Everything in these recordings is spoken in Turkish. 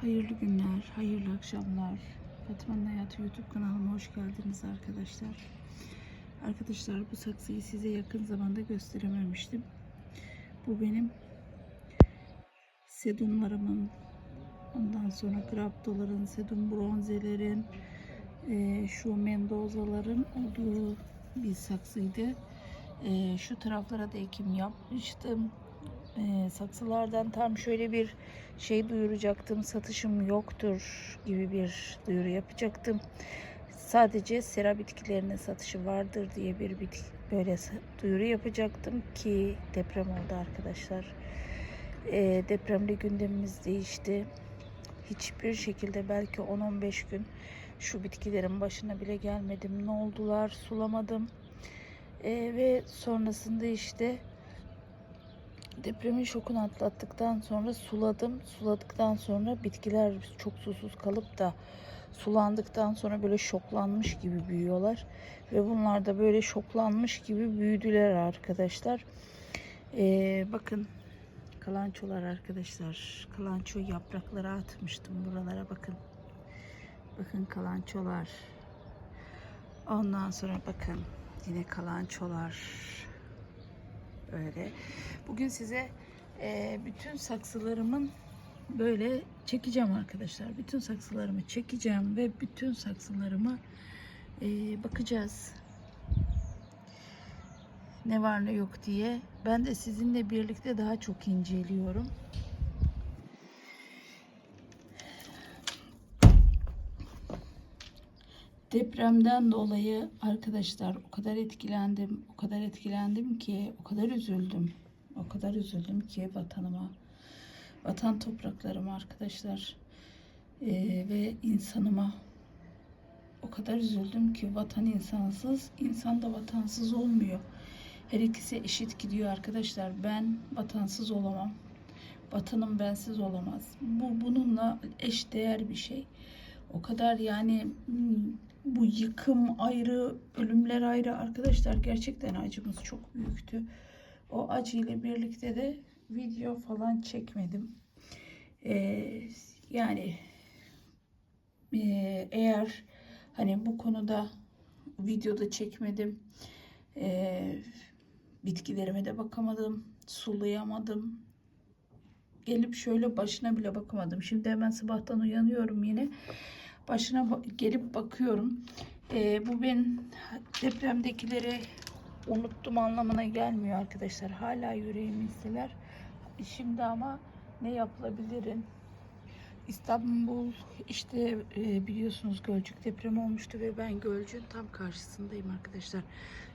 Hayırlı günler, hayırlı akşamlar. Fatma'nın Hayatı YouTube kanalıma hoş geldiniz arkadaşlar. Arkadaşlar bu saksıyı size yakın zamanda gösterememiştim. Bu benim sedumlarımın, ondan sonra graptoların, sedum bronzelerin, eee, şu mendozaların olduğu bir saksıydı. Eee, şu taraflara da ekim yapmıştım. Eee, saksılardan tam şöyle bir şey duyuracaktım. Satışım yoktur gibi bir duyuru yapacaktım. Sadece sera bitkilerinin satışı vardır diye bir bitki böyle duyuru yapacaktım ki deprem oldu arkadaşlar. Eee depremde gündemimiz değişti. Hiçbir şekilde belki 10-15 gün şu bitkilerin başına bile gelmedim. Ne oldular? Sulamadım. Eee, ve sonrasında işte depremin şokunu atlattıktan sonra suladım. Suladıktan sonra bitkiler çok susuz kalıp da sulandıktan sonra böyle şoklanmış gibi büyüyorlar. Ve bunlar da böyle şoklanmış gibi büyüdüler arkadaşlar. Ee, bakın kalançolar arkadaşlar. Kalanço yaprakları atmıştım buralara bakın. Bakın kalançolar. Ondan sonra bakın yine kalançolar. Öyle. Bugün size e, bütün saksılarımın böyle çekeceğim arkadaşlar. Bütün saksılarımı çekeceğim ve bütün saksılarıma e, bakacağız. Ne var ne yok diye. Ben de sizinle birlikte daha çok inceliyorum. Depremden dolayı arkadaşlar o kadar etkilendim, o kadar etkilendim ki, o kadar üzüldüm. O kadar üzüldüm ki vatanıma, vatan topraklarıma arkadaşlar eee, ve insanıma o kadar üzüldüm ki vatan insansız, insan da vatansız olmuyor. Her ikisi eşit gidiyor arkadaşlar. Ben vatansız olamam. Vatanım bensiz olamaz. Bu bununla eş değer bir şey. O kadar yani hmm, bu yıkım ayrı, ölümler ayrı arkadaşlar gerçekten acımız çok büyüktü. O acıyla birlikte de video falan çekmedim. Ee, yani ee, eğer hani bu konuda videoda çekmedim. Ee, bitkilerime de bakamadım, sulayamadım. Gelip şöyle başına bile bakamadım. Şimdi hemen sabahtan uyanıyorum yine. Başına ba- gelip bakıyorum. Ee, bu ben depremdekileri unuttum anlamına gelmiyor arkadaşlar. Hala yüreğimizdeler. Şimdi ama ne yapılabilirin? İstanbul işte e, biliyorsunuz Gölcük depremi olmuştu ve ben Gölcük'ün tam karşısındayım arkadaşlar.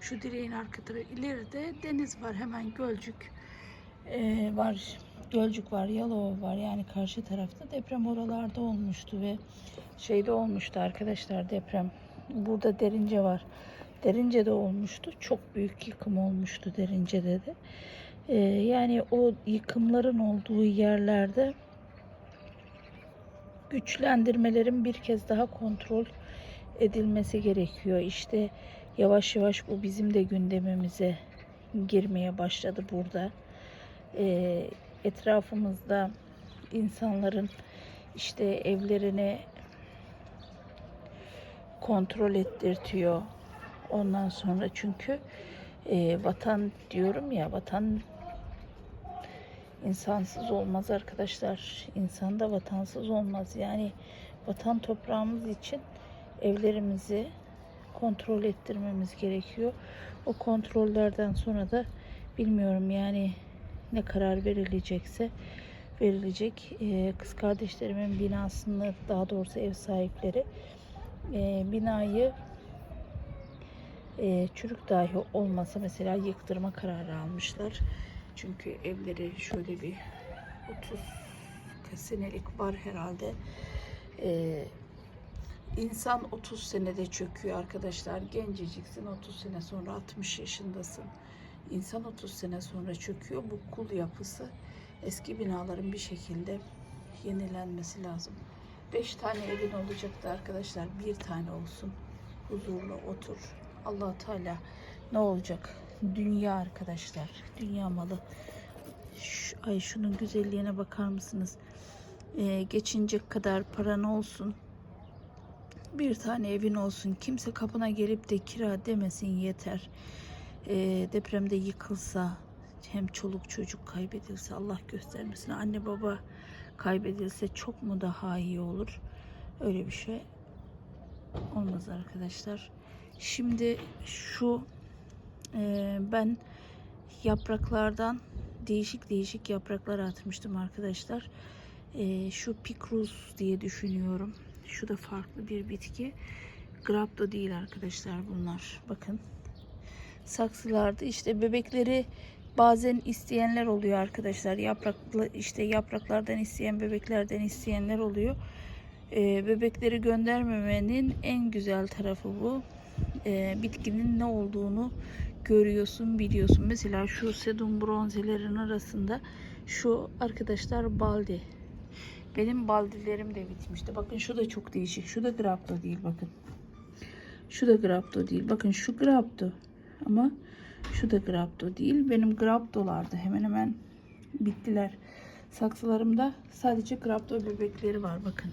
Şu direğin arka tarafı ileride deniz var hemen Gölcük e, var. Gölcük var, Yalova var yani karşı tarafta deprem oralarda olmuştu ve şeyde olmuştu arkadaşlar deprem. Burada Derince var. Derince'de olmuştu. Çok büyük yıkım olmuştu Derince'de de. E, yani o yıkımların olduğu yerlerde güçlendirmelerin bir kez daha kontrol edilmesi gerekiyor. İşte yavaş yavaş bu bizim de gündemimize girmeye başladı burada. Ee, etrafımızda insanların işte evlerini kontrol ettirtiyor. Ondan sonra çünkü e, vatan diyorum ya vatan insansız olmaz arkadaşlar. İnsan da vatansız olmaz. Yani vatan toprağımız için evlerimizi kontrol ettirmemiz gerekiyor. O kontrollerden sonra da bilmiyorum yani ne karar verilecekse verilecek. Ee, kız kardeşlerimin binasını daha doğrusu ev sahipleri e, binayı e, çürük dahi olmasa mesela yıktırma kararı almışlar. Çünkü evleri şöyle bir 30 senelik var herhalde. Ee, insan 30 senede çöküyor arkadaşlar. Genceciksin 30 sene sonra 60 yaşındasın. İnsan 30 sene sonra çöküyor. Bu kul yapısı eski binaların bir şekilde yenilenmesi lazım. 5 tane evin olacaktı arkadaşlar. Bir tane olsun. Huzurlu otur. allah Teala ne olacak? Dünya arkadaşlar. Dünya malı. Şu, ay şunun güzelliğine bakar mısınız? e, geçinecek kadar paran olsun. Bir tane evin olsun. Kimse kapına gelip de kira demesin yeter. E, depremde yıkılsa hem çoluk çocuk kaybedilse Allah göstermesin. Anne baba kaybedilse çok mu daha iyi olur? Öyle bir şey olmaz arkadaşlar. Şimdi şu e, ben yapraklardan değişik değişik yapraklar atmıştım arkadaşlar. E, şu pikrus diye düşünüyorum. Şu da farklı bir bitki. Grapto değil arkadaşlar bunlar. Bakın. Saksılarda işte bebekleri bazen isteyenler oluyor arkadaşlar. Yapraklı işte yapraklardan isteyen bebeklerden isteyenler oluyor. Ee, bebekleri göndermemenin en güzel tarafı bu. Ee, bitkinin ne olduğunu görüyorsun, biliyorsun. Mesela şu sedum bronzelerin arasında şu arkadaşlar baldi. Benim baldilerim de bitmişti. Bakın şu da çok değişik. Şu da grapto değil bakın. Şu da grapto değil. Bakın şu grapto. Ama şu da grapto değil. Benim graptolardı. Hemen hemen bittiler. Saksılarımda sadece grapto bebekleri var. Bakın.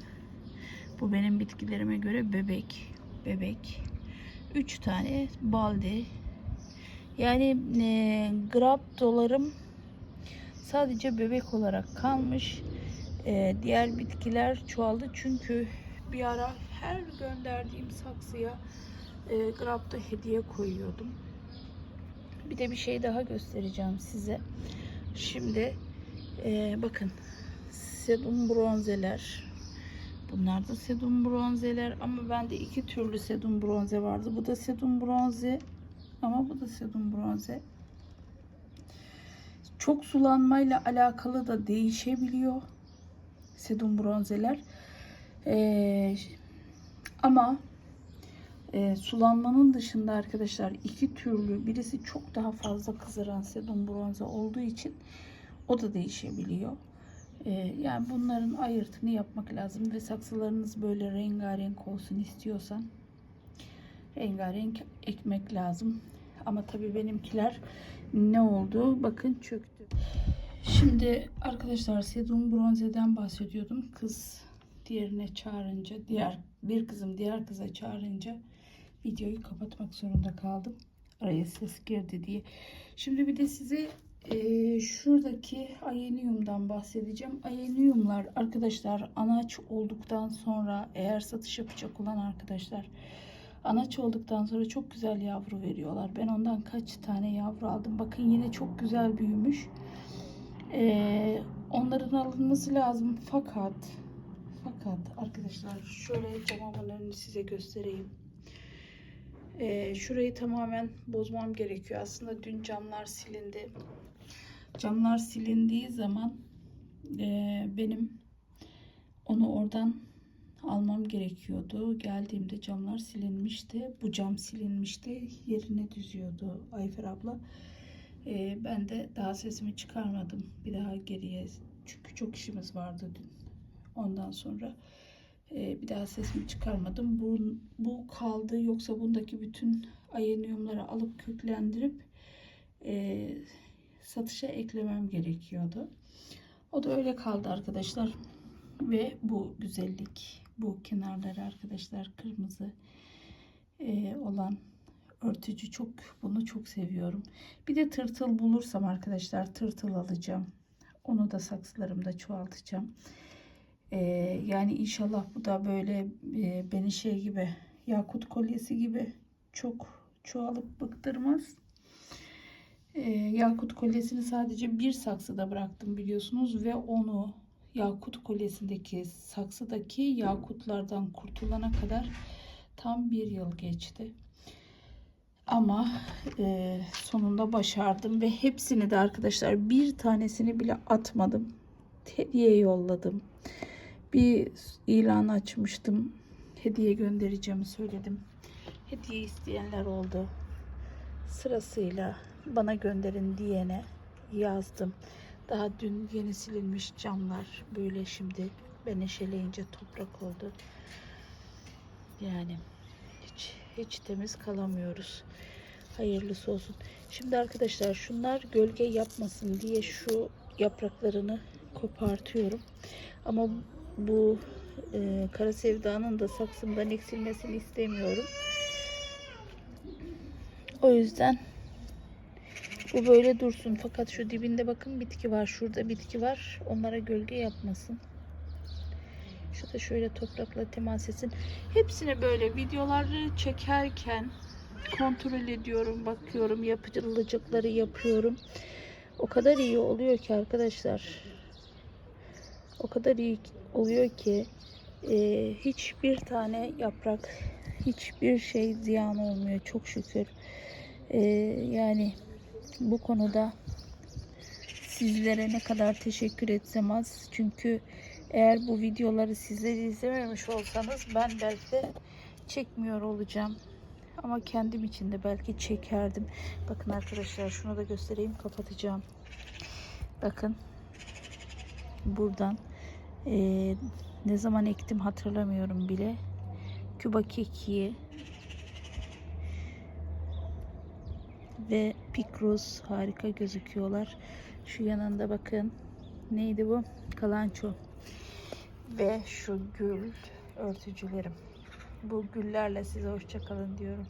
Bu benim bitkilerime göre bebek. Bebek. 3 tane baldi. Yani e, graptolarım sadece bebek olarak kalmış. E, diğer bitkiler çoğaldı çünkü bir ara her gönderdiğim saksıya e, grapto hediye koyuyordum. Bir de bir şey daha göstereceğim size. Şimdi e, bakın sedum bronzeler. Bunlar da sedum bronzeler ama bende iki türlü sedum bronze vardı. Bu da sedum bronze ama bu da sedum bronze. Çok sulanmayla alakalı da değişebiliyor sedum bronzeler. Ee, ama e, sulanmanın dışında arkadaşlar iki türlü birisi çok daha fazla kızaran sedum bronze olduğu için o da değişebiliyor. Ee, yani bunların ayırtını yapmak lazım ve saksılarınız böyle rengarenk olsun istiyorsan rengarenk ekmek lazım. Ama tabii benimkiler ne oldu? Bakın çöktü. Şimdi arkadaşlar sedum bronzeden bahsediyordum. Kız diğerine çağırınca, diğer bir kızım diğer kıza çağırınca videoyu kapatmak zorunda kaldım. Araya ses girdi diye. Şimdi bir de size e, şuradaki ayeniyumdan bahsedeceğim. Ayeniyumlar arkadaşlar anaç olduktan sonra eğer satış yapacak olan arkadaşlar anaç olduktan sonra çok güzel yavru veriyorlar. Ben ondan kaç tane yavru aldım. Bakın yine çok güzel büyümüş. E, onların alınması lazım fakat fakat arkadaşlar şöyle camımın önünü size göstereyim. Ee, şurayı tamamen bozmam gerekiyor. Aslında dün camlar silindi. Camlar silindiği zaman e, benim onu oradan almam gerekiyordu. Geldiğimde camlar silinmişti. Bu cam silinmişti. Yerine düzüyordu Ayfer abla. E, ben de daha sesimi çıkarmadım. Bir daha geriye. Çünkü çok işimiz vardı dün. Ondan sonra e, bir daha sesimi çıkarmadım. Bu, bu kaldı. Yoksa bundaki bütün ayeniyumları alıp köklendirip e, satışa eklemem gerekiyordu. O da öyle kaldı arkadaşlar. Ve bu güzellik. Bu kenarları arkadaşlar kırmızı e, olan örtücü çok bunu çok seviyorum. Bir de tırtıl bulursam arkadaşlar tırtıl alacağım. Onu da saksılarımda çoğaltacağım. Ee, yani inşallah bu da böyle e, beni şey gibi yakut kolyesi gibi çok çoğalıp bıktırmaz. Ee, yakut kolyesini sadece bir saksıda bıraktım biliyorsunuz ve onu yakut kolyesindeki saksıdaki yakutlardan kurtulana kadar tam bir yıl geçti. Ama e, sonunda başardım ve hepsini de arkadaşlar bir tanesini bile atmadım. Hediye yolladım bir ilan açmıştım. Hediye göndereceğimi söyledim. Hediye isteyenler oldu. Sırasıyla bana gönderin diyene yazdım. Daha dün yeni silinmiş camlar böyle şimdi ben eşeleyince toprak oldu. Yani hiç hiç temiz kalamıyoruz. Hayırlısı olsun. Şimdi arkadaşlar şunlar gölge yapmasın diye şu yapraklarını kopartıyorum. Ama bu e, kara sevdanın da saksımdan eksilmesini istemiyorum. O yüzden bu böyle dursun. Fakat şu dibinde bakın bitki var. Şurada bitki var. Onlara gölge yapmasın. Şu şöyle toprakla temas etsin. Hepsini böyle videoları çekerken kontrol ediyorum, bakıyorum, yapıcılıcıkları yapıyorum. O kadar iyi oluyor ki arkadaşlar. O kadar iyi oluyor ki e, hiçbir tane yaprak, hiçbir şey ziyan olmuyor çok şükür. E, yani bu konuda sizlere ne kadar teşekkür etsem az. Çünkü eğer bu videoları sizler izlememiş olsanız ben belki de çekmiyor olacağım. Ama kendim için de belki çekerdim. Bakın arkadaşlar şunu da göstereyim kapatacağım. Bakın buradan eee, ne zaman ektim hatırlamıyorum bile. Küba kekiği ve pikroz harika gözüküyorlar. Şu yanında bakın neydi bu? Kalanço ve şu gül örtücülerim. Bu güllerle size hoşça kalın diyorum.